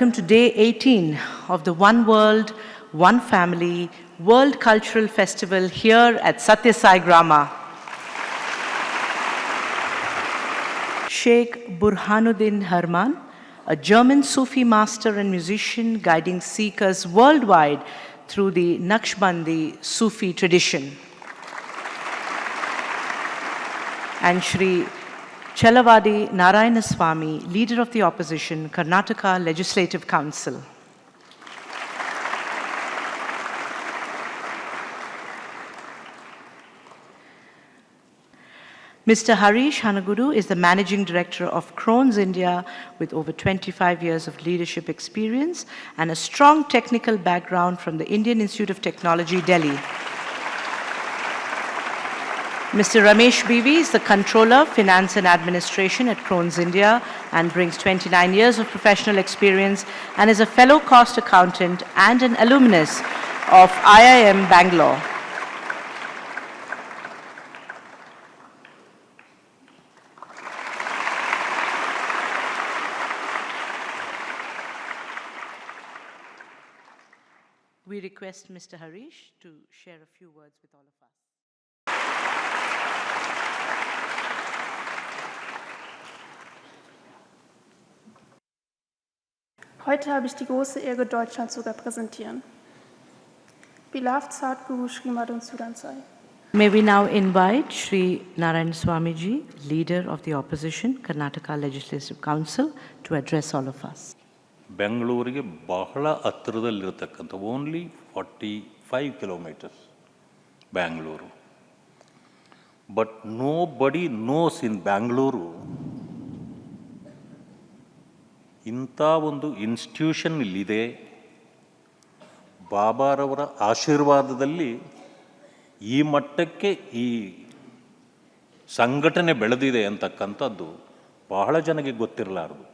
welcome to day 18 of the One World, One Family World Cultural Festival here at Satyasai Grama. Sheikh Burhanuddin Harman, a German Sufi master and musician guiding seekers worldwide through the Naqshbandi Sufi tradition. and Shri Chelavadi Narayanaswamy, Leader of the Opposition, Karnataka Legislative Council. Mr. Harish Hanaguru is the Managing Director of Crohn's India with over 25 years of leadership experience and a strong technical background from the Indian Institute of Technology, Delhi. Mr. Ramesh BV is the Controller, Finance and Administration at Crohn's India and brings 29 years of professional experience and is a fellow cost accountant and an alumnus of IIM Bangalore. We request Mr. Harish to share a few words with all of us. Heute habe ich die große Ehre, Deutschland zu repräsentieren. Beloved Sadhguru Srimadon Sudansai. May we now invite Sri Narayan Swamiji, Leader of the Opposition, Karnataka Legislative Council, to address all of us. ಬೆಂಗಳೂರಿಗೆ ಬಹಳ ಹತ್ತಿರದಲ್ಲಿರ್ತಕ್ಕಂಥ only forty five kilometers Bangalore but nobody knows in Bangalore ಇಂಥ ಒಂದು institution ಇಲ್ಲಿದೆ. ಬಾಬಾರವರ ಆಶೀರ್ವಾದದಲ್ಲಿ ಈ ಮಟ್ಟಕ್ಕೆ ಈ ಸಂಘಟನೆ ಬೆಳೆದಿದೆ ಅಂತಕ್ಕಂಥದ್ದು ಬಹಳ ಜನಕ್ಕೆ ಗೊತ್ತಿರಲಾರದು.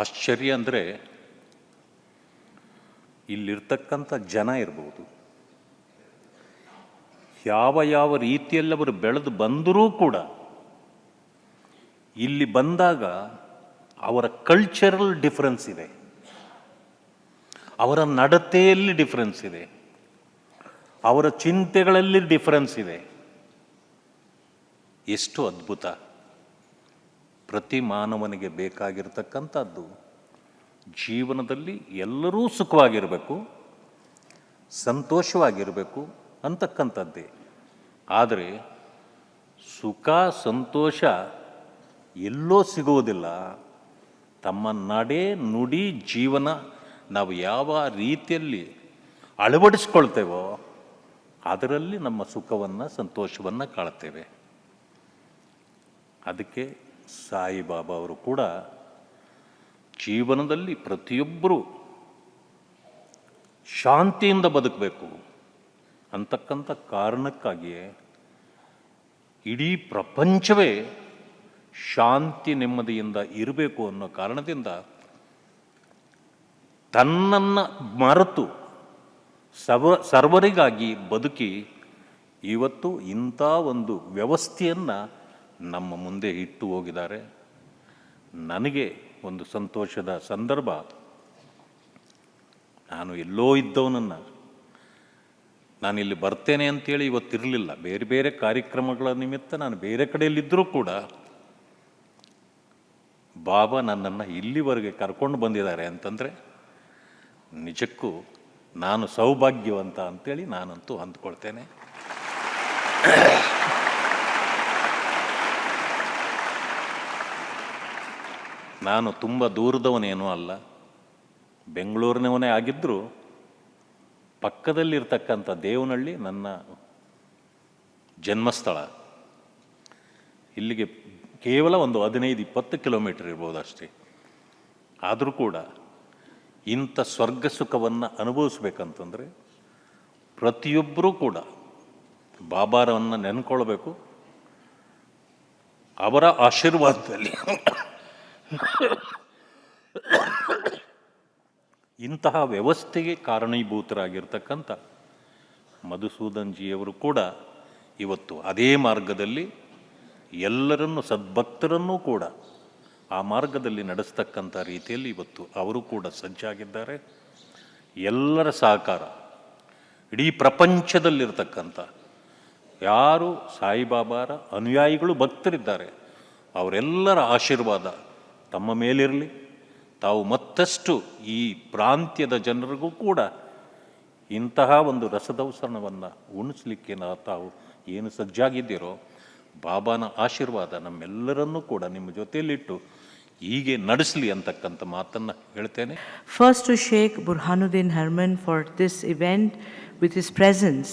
ಆಶ್ಚರ್ಯ ಅಂದರೆ ಇಲ್ಲಿರ್ತಕ್ಕಂಥ ಜನ ಇರ್ಬೋದು. ಯಾವ ಯಾವ ರೀತಿಯಲ್ಲಿ ಅವರು ಬೆಳೆದು ಬಂದರೂ ಕೂಡ ಇಲ್ಲಿ ಬಂದಾಗ ಅವರ ಕಲ್ಚರಲ್ ಡಿಫರೆನ್ಸ್ ಇದೆ. ಅವರ ನಡತೆಯಲ್ಲಿ ಡಿಫರೆನ್ಸ್ ಇದೆ. ಅವರ ಚಿಂತೆಗಳಲ್ಲಿ ಡಿಫರೆನ್ಸ್ ಇದೆ. ಎಷ್ಟು ಅದ್ಭುತ. ಪ್ರತಿ ಮಾನವನಿಗೆ ಬೇಕಾಗಿರ್ತಕ್ಕಂಥದ್ದು ಜೀವನದಲ್ಲಿ ಎಲ್ಲರೂ ಸುಖವಾಗಿರಬೇಕು, ಸಂತೋಷವಾಗಿರಬೇಕು ಅಂತಕ್ಕಂಥದ್ದೇ. ಆದರೆ ಸುಖ, ಸಂತೋಷ ಎಲ್ಲೋ ಸಿಗುವುದಿಲ್ಲ. ತಮ್ಮ ನಡೆ ನುಡಿ ಜೀವನ ನಾವು ಯಾವ ರೀತಿಯಲ್ಲಿ ಅಳವಡಿಸ್ಕೊಳ್ತೇವೋ ಅದರಲ್ಲಿ ನಮ್ಮ ಸುಖವನ್ನು, ಸಂತೋಷವನ್ನು ಕಾಳುತ್ತೇವೆ ಅದಕ್ಕೆ ಸಾಯಿಬಾಬಾ ಅವರು ಕೂಡ ಜೀವನದಲ್ಲಿ ಪ್ರತಿಯೊಬ್ಬರೂ ಶಾಂತಿಯಿಂದ ಬದುಕಬೇಕು ಅಂತಕ್ಕಂಥ ಕಾರಣಕ್ಕಾಗಿಯೇ ಇಡೀ ಪ್ರಪಂಚವೇ ಶಾಂತಿ ನೆಮ್ಮದಿಯಿಂದ ಇರಬೇಕು ಅನ್ನೋ ಕಾರಣದಿಂದ ತನ್ನನ್ನು ಮರೆತು ಸರ್ವ, ಸರ್ವರಿಗಾಗಿ ಬದುಕಿ ಇವತ್ತು ಇಂಥ ಒಂದು ವ್ಯವಸ್ಥೆಯನ್ನು ನಮ್ಮ ಮುಂದೆ ಇಟ್ಟು ಹೋಗಿದ್ದಾರೆ. ನನಗೆ ಒಂದು ಸಂತೋಷದ ಸಂದರ್ಭ. ನಾನು ಎಲ್ಲೋ ಇದ್ದವನನ್ನು ನಾನಿಲ್ಲಿ ಬರ್ತೇನೆ ಅಂತೇಳಿ ಇವತ್ತಿರಲಿಲ್ಲ. ಬೇರೆ ಬೇರೆ ಕಾರ್ಯಕ್ರಮಗಳ ನಿಮಿತ್ತ ನಾನು ಬೇರೆ ಕಡೆಯಲ್ಲಿದ್ದರೂ ಕೂಡ ಬಾಬಾ ನನ್ನನ್ನು ಇಲ್ಲಿವರೆಗೆ ಕರ್ಕೊಂಡು ಬಂದಿದ್ದಾರೆ ಅಂತಂದರೆ ನಿಜಕ್ಕೂ ನಾನು ಸೌಭಾಗ್ಯವಂತ ಅಂತೇಳಿ ನಾನಂತೂ ಅಂದ್ಕೊಳ್ತೇನೆ. ನಾನು ತುಂಬ ದೂರದವನೇನೂ ಅಲ್ಲ. ಬೆಂಗಳೂರಿನವನೇ ಆಗಿದ್ದರೂ ಪಕ್ಕದಲ್ಲಿರ್ತಕ್ಕಂಥ ದೇವನಹಳ್ಳಿ ನನ್ನ ಜನ್ಮಸ್ಥಳ. ಇಲ್ಲಿಗೆ ಕೇವಲ ಒಂದು ಹದಿನೈದು, ಇಪ್ಪತ್ತು ಕಿಲೋಮೀಟರ್ ಇರ್ಬೋದು ಅಷ್ಟೇ ಆದರೂ ಕೂಡ ಇಂಥ ಸ್ವರ್ಗ ಸುಖವನ್ನು ಅನುಭವಿಸ್ಬೇಕಂತಂದರೆ ಪ್ರತಿಯೊಬ್ಬರೂ ಕೂಡ ಬಾಬಾರವನ್ನು ನೆನ್ಕೊಳ್ಬೇಕು. ಅವರ ಆಶೀರ್ವಾದದಲ್ಲಿ. ಇಂತಹ ವ್ಯವಸ್ಥೆಗೆ ಕಾರಣೀಭೂತರಾಗಿರ್ತಕ್ಕಂಥ ಮಧುಸೂದನ್ ಜಿಯವರು ಕೂಡ ಇವತ್ತು ಅದೇ ಮಾರ್ಗದಲ್ಲಿ ಎಲ್ಲರನ್ನು ಸದ್ಭಕ್ತರನ್ನೂ ಕೂಡ ಆ ಮಾರ್ಗದಲ್ಲಿ ನಡೆಸ್ತಕ್ಕಂಥ ರೀತಿಯಲ್ಲಿ ಇವತ್ತು ಅವರು ಕೂಡ ಸಜ್ಜಾಗಿದ್ದಾರೆ. ಎಲ್ಲರ ಸಹಕಾರ, ಇಡೀ ಪ್ರಪಂಚದಲ್ಲಿರ್ತಕ್ಕಂಥ ಯಾರು ಸಾಯಿಬಾಬಾರ ಅನುಯಾಯಿಗಳು ಭಕ್ತರಿದ್ದಾರೆ, ಅವರೆಲ್ಲರ ಆಶೀರ್ವಾದ ತಮ್ಮ ಮೇಲಿರಲಿ. ತಾವು ಮತ್ತಷ್ಟು ಈ ಪ್ರಾಂತ್ಯದ ಜನರಿಗೂ ಕೂಡ ಇಂತಹ ಒಂದು ರಸದೌಸರಣವನ್ನು ಉಣಿಸ್ಲಿಕ್ಕೆ ನಾ ತಾವು ಏನು ಸಜ್ಜಾಗಿದ್ದೀರೋ ಬಾಬಾನ ಆಶೀರ್ವಾದ ನಮ್ಮೆಲ್ಲರನ್ನೂ ಕೂಡ ನಿಮ್ಮ ಜೊತೆಯಲ್ಲಿಟ್ಟು ಹೀಗೆ ನಡೆಸಲಿ ಅಂತಕ್ಕಂಥ ಮಾತನ್ನು ಹೇಳ್ತೇನೆ. First to Sheikh Burhanuddin Harman for this event with his presence